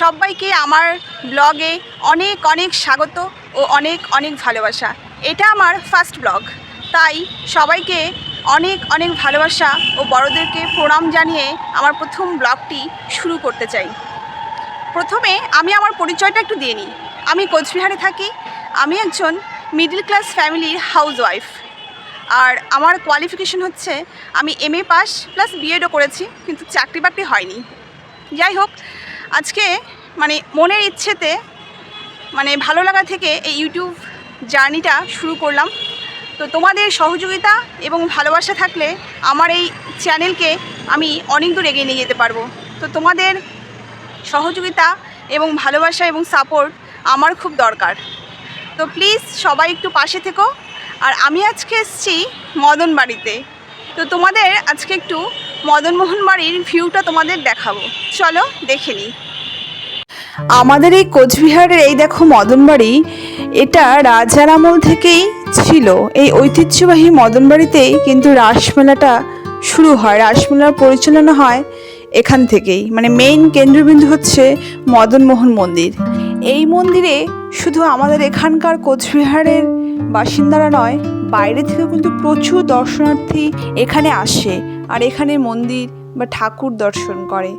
সবাইকে আমার ব্লগে অনেক অনেক স্বাগত ও অনেক অনেক ভালোবাসা। এটা আমার ফার্স্ট ব্লগ তাই সবাইকে অনেক অনেক ভালোবাসা ও বড়দেরকে প্রণাম জানিয়ে আমার প্রথম ব্লগটি শুরু করতে চাই। প্রথমে আমি আমার পরিচয়টা একটু দিয়ে নিই। আমি কোচবিহারে থাকি। আমি একজন মিডল ক্লাস ফ্যামিলির হাউস ওয়াইফ আর আমার কোয়ালিফিকেশন হচ্ছে আমি এম এ পাস প্লাস বিএডও করেছি, কিন্তু চাকরি বাকরি হয়নি। যাই হোক, আজকে মানে মনের ইচ্ছেতে মানে ভালো লাগা থেকে এই ইউটিউব জার্নিটা শুরু করলাম। তো তোমাদের সহযোগিতা এবং ভালোবাসা থাকলে আমার এই চ্যানেলকে আমি অনেক দূর এগিয়ে নিয়ে যেতে পারব। তো তোমাদের সহযোগিতা এবং ভালোবাসা এবং সাপোর্ট আমার খুব দরকার। তো প্লিজ সবাই একটু পাশে থেকো। আর আমি আজকে এসেছি মদন বাড়িতে তো তোমাদের আজকে একটু মদনমোহন বাড়ির ভিউটা তোমাদের দেখাবো। চলো, দেখে নিই। আমাদের এই কোচবিহারের এই দেখো মদন বাড়ি, এটা রাজার আমল থেকেই ছিল। এই ঐতিহ্যবাহী মদন বাড়িতেই কিন্তু রাসমেলাটা শুরু হয়। রাসমেলার পরিচালনা হয় এখান থেকেই। মানে মেইন কেন্দ্রবিন্দু হচ্ছে মদনমোহন মন্দির। এই মন্দিরে শুধু আমাদের এখানকার কোচবিহারের বাসিন্দারা নয় বাইরে থেকেও কিন্তু প্রচুর দর্শনার্থী এখানে আসে আর এখানে মন্দির বা ঠাকুর দর্শন করে।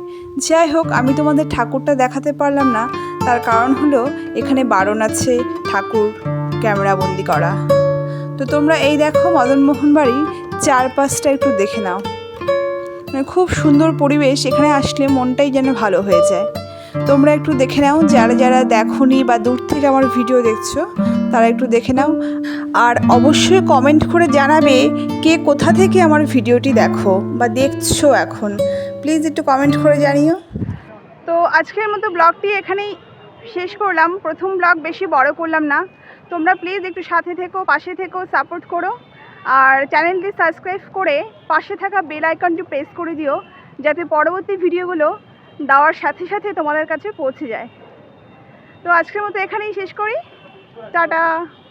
যাই হোক, আমি তোমাদের ঠাকুরটা দেখাতে পারলাম না। তার কারণ হলো এখানে বারণ আছে, ঠাকুর ক্যামেরাবন্দি করা। তো তোমরা এই দেখো মদনমোহন বাড়ির চারপাশটা একটু দেখে নাও। মানে খুব সুন্দর পরিবেশ, এখানে আসলে মনটাই যেন ভালো হয়ে যায়। তোমরা একটু দেখে নাও, যারা যারা দেখোনি বা দূর থেকে আমার ভিডিও দেখছ তারা একটু দেখে নাও। আর অবশ্যই কমেন্ট করে জানাবে কে কোথা থেকে আমার ভিডিওটি দেখো বা দেখছ এখন। প্লিজ একটু কমেন্ট করে জানিও। তো আজকের মতো ব্লগটি এখানেই শেষ করলাম। প্রথম ব্লগ বেশি বড় করলাম না। তোমরা প্লিজ একটু সাথে থেকো, পাশে থেকো সাপোর্ট করো। আর চ্যানেলটি সাবস্ক্রাইব করে পাশে থাকা বেল আইকনটি প্রেস করে দিও, যাতে পরবর্তী ভিডিওগুলো দেওয়ার সাথে সাথে তোমাদের কাছে পৌঁছে যায়। তো আজকের মতো এখানেই শেষ করি। 扎达。